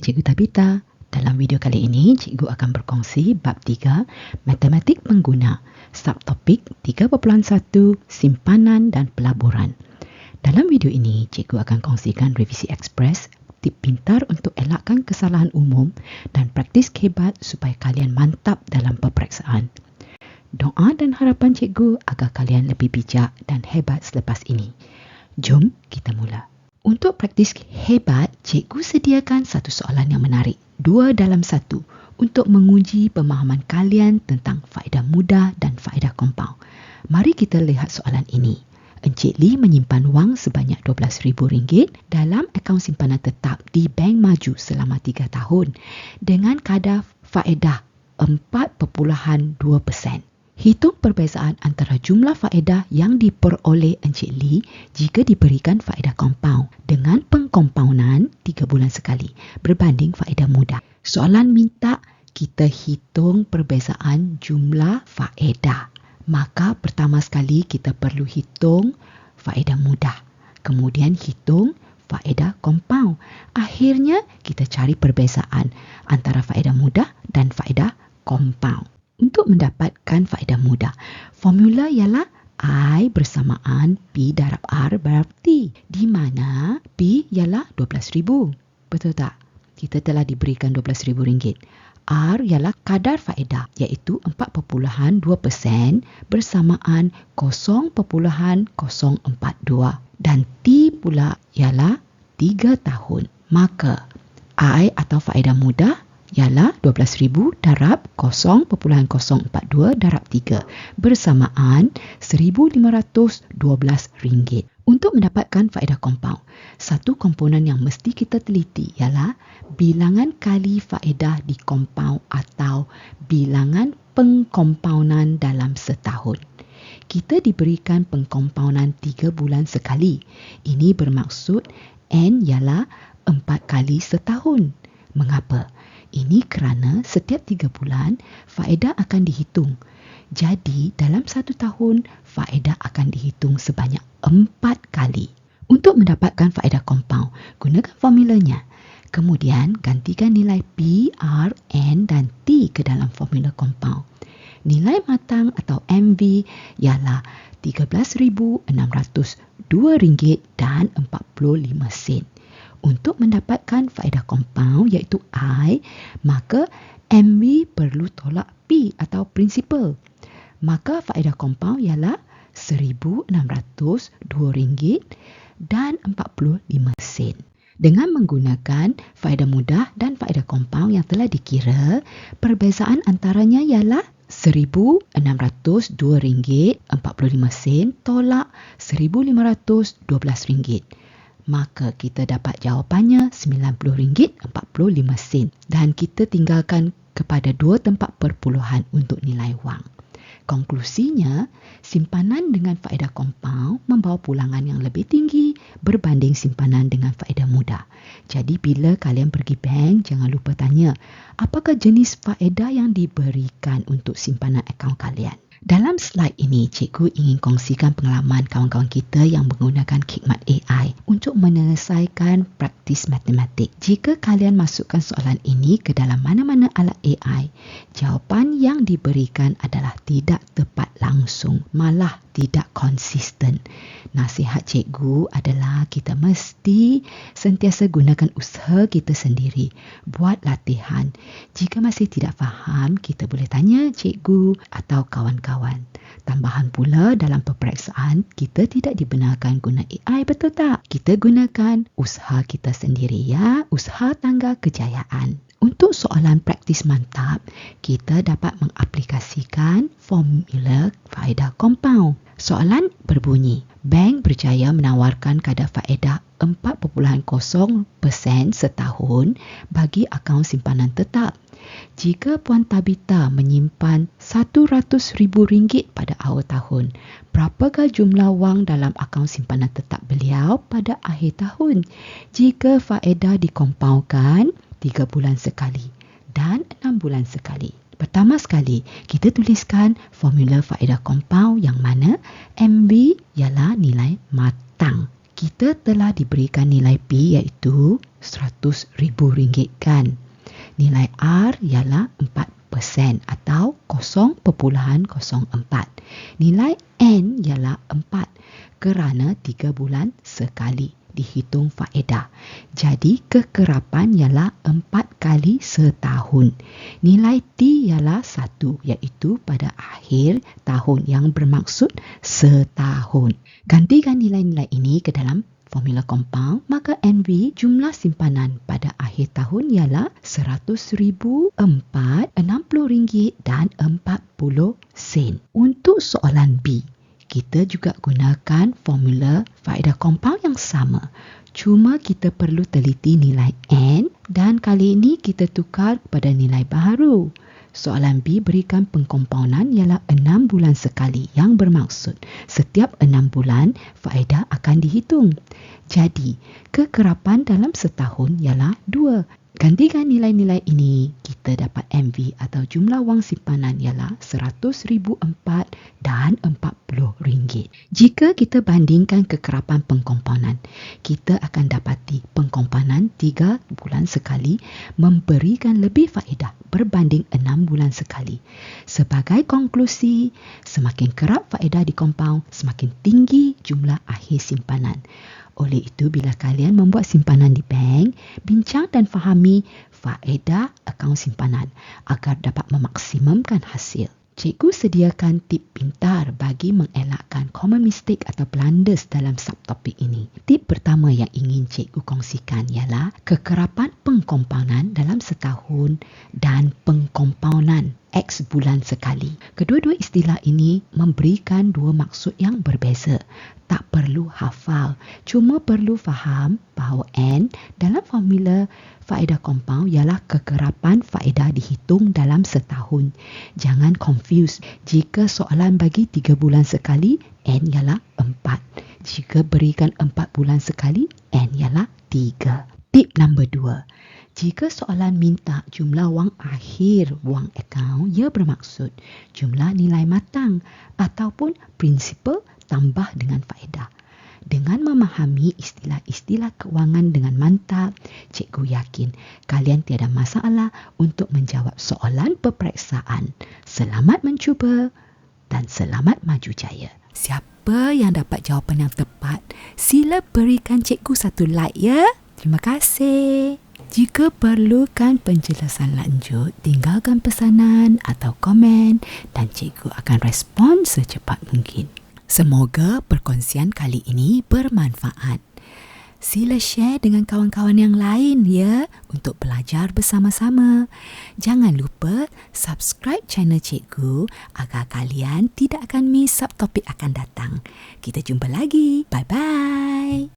Cikgu Tabita. Dalam video kali ini, Cikgu akan berkongsi bab 3 Matematik Pengguna, subtopik 3.1 Simpanan dan Pelaburan. Dalam video ini, Cikgu akan kongsikan revisi ekspres, tip pintar untuk elakkan kesalahan umum dan praktis kebat supaya kalian mantap dalam peperiksaan. Doa dan harapan Cikgu agar kalian lebih bijak dan hebat selepas ini. Jom kita mula. Untuk praktis hebat, cikgu sediakan satu soalan yang menarik, dua dalam satu, untuk menguji pemahaman kalian tentang faedah mudah dan faedah kompaun. Mari kita lihat soalan ini. Encik Lee menyimpan wang sebanyak RM12,000 dalam akaun simpanan tetap di Bank Maju selama 3 tahun dengan kadar faedah 4.2%. Hitung perbezaan antara jumlah faedah yang diperoleh Encik Lee jika diberikan faedah kompaun dengan pengkompaunan 3 bulan sekali berbanding faedah mudah. Soalan minta kita hitung perbezaan jumlah faedah. Maka pertama sekali kita perlu hitung faedah mudah. Kemudian hitung faedah kompaun. Akhirnya kita cari perbezaan antara faedah mudah dan faedah kompaun untuk mendapatkan faedah mudah. Formula ialah I bersamaan P darab R berarti di mana P ialah RM12,000. Betul tak? Kita telah diberikan RM12,000. R ialah kadar faedah iaitu 4.2% bersamaan 0.042 dan T pula ialah 3 tahun. Maka I atau faedah mudah ialah 12,000 darab 0.042 darab 3 bersamaan RM1,512. Untuk mendapatkan faedah kompaun, satu komponen yang mesti kita teliti ialah bilangan kali faedah di kompaun atau bilangan pengkompaunan dalam setahun. Kita diberikan pengkompaunan 3 bulan sekali. Ini bermaksud N ialah 4 kali setahun. Mengapa? Ini kerana setiap tiga bulan faedah akan dihitung. Jadi dalam satu tahun faedah akan dihitung sebanyak empat kali. Untuk mendapatkan faedah kompaun, gunakan formulanya. Kemudian gantikan nilai P, R, N dan T ke dalam formula kompaun. Nilai matang atau MV ialah RM13,602 dan 45 sen untuk mendapatkan faedah kompaun iaitu I, maka MV perlu tolak P atau principal. Maka faedah kompaun ialah RM1,602 dan 45 sen. Dengan menggunakan faedah mudah dan faedah kompaun yang telah dikira, perbezaan antaranya ialah RM1,602.45 tolak RM1,512 maka kita dapat jawapannya RM90.45 dan kita tinggalkan kepada dua tempat perpuluhan untuk nilai wang. Konklusinya, simpanan dengan faedah kompaun membawa pulangan yang lebih tinggi berbanding simpanan dengan faedah mudah. Jadi bila kalian pergi bank, jangan lupa tanya, apakah jenis faedah yang diberikan untuk simpanan akaun kalian? Dalam slide ini, cikgu ingin kongsikan pengalaman kawan-kawan kita yang menggunakan khidmat AI untuk menyelesaikan praktis matematik. Jika kalian masukkan soalan ini ke dalam mana-mana alat AI, jawapan yang diberikan adalah tidak tepat langsung, malah tidak konsisten. Nasihat cikgu adalah kita mesti sentiasa gunakan usaha kita sendiri. Buat latihan. Jika masih tidak faham, kita boleh tanya cikgu atau kawan-kawan. Tambahan pula dalam peperiksaan, kita tidak dibenarkan guna AI, betul tak? Kita gunakan usaha kita sendiri ya, usaha tangga kejayaan. Untuk soalan praktis mantap, kita dapat mengaplikasikan formula faedah kompaun. Soalan berbunyi, bank berjaya menawarkan kadar faedah 4.0% setahun bagi akaun simpanan tetap. Jika Puan Tabita menyimpan RM100,000 pada awal tahun, berapakah jumlah wang dalam akaun simpanan tetap beliau pada akhir tahun? Jika faedah dikompaukan 3 bulan sekali dan 6 bulan sekali. Pertama sekali, kita tuliskan formula faedah kompaun yang mana MB ialah nilai matang. Kita telah diberikan nilai P iaitu RM100,000 kan. Nilai R ialah 4% atau 0.04. Nilai N ialah 4 kerana 3 bulan sekali dihitung faedah. Jadi kekerapan ialah 4 kali setahun. Nilai T ialah 1 iaitu pada akhir tahun yang bermaksud setahun. Gantikan nilai-nilai ini ke dalam formula compound, maka NV jumlah simpanan pada akhir tahun ialah RM100,460 dan 40 sen. Untuk soalan B, kita juga gunakan formula faedah compound yang sama. Cuma kita perlu teliti nilai N dan kali ini kita tukar kepada nilai baharu. Soalan B berikan pengkompaunan ialah 6 bulan sekali yang bermaksud setiap 6 bulan faedah akan dihitung. Jadi, kekerapan dalam setahun ialah 2 Gantikan nilai-nilai ini, kita dapat MV atau jumlah wang simpanan ialah RM100,004 dan RM40. Jika kita bandingkan kekerapan pengkompanan, kita akan dapati pengkompanan 3 bulan sekali memberikan lebih faedah berbanding 6 bulan sekali. Sebagai konklusi, semakin kerap faedah di kompaun, semakin tinggi jumlah akhir simpanan. Oleh itu, bila kalian membuat simpanan di bank, bincang dan fahami faedah akaun simpanan agar dapat memaksimumkan hasil. Cikgu sediakan tip pintar bagi mengelakkan common mistake atau blunders dalam subtopik ini. Tip pertama yang ingin cikgu kongsikan ialah kekerapan pengkompaunan dalam setahun dan pengkompaunan X bulan sekali. Kedua-dua istilah ini memberikan dua maksud yang berbeza. Tak perlu hafal, cuma perlu faham bahawa N dalam formula faedah kompaun ialah kekerapan faedah dihitung dalam setahun. Jangan confuse. Jika soalan bagi tiga bulan sekali, N ialah empat. Jika berikan empat bulan sekali, N ialah tiga. Tip nombor dua. Jika soalan minta jumlah wang akhir wang akaun, ia bermaksud jumlah nilai matang ataupun prinsipal tambah dengan faedah. Dengan memahami istilah-istilah keuangan dengan mantap, cikgu yakin kalian tiada masalah untuk menjawab soalan peperiksaan. Selamat mencuba dan selamat maju jaya. Siapa yang dapat jawapan yang tepat, sila berikan cikgu satu like ya. Terima kasih. Jika perlukan penjelasan lanjut, tinggalkan pesanan atau komen dan cikgu akan respon secepat mungkin. Semoga perkongsian kali ini bermanfaat. Sila share dengan kawan-kawan yang lain ya untuk belajar bersama-sama. Jangan lupa subscribe channel cikgu agar kalian tidak akan miss subtopik akan datang. Kita jumpa lagi. Bye-bye.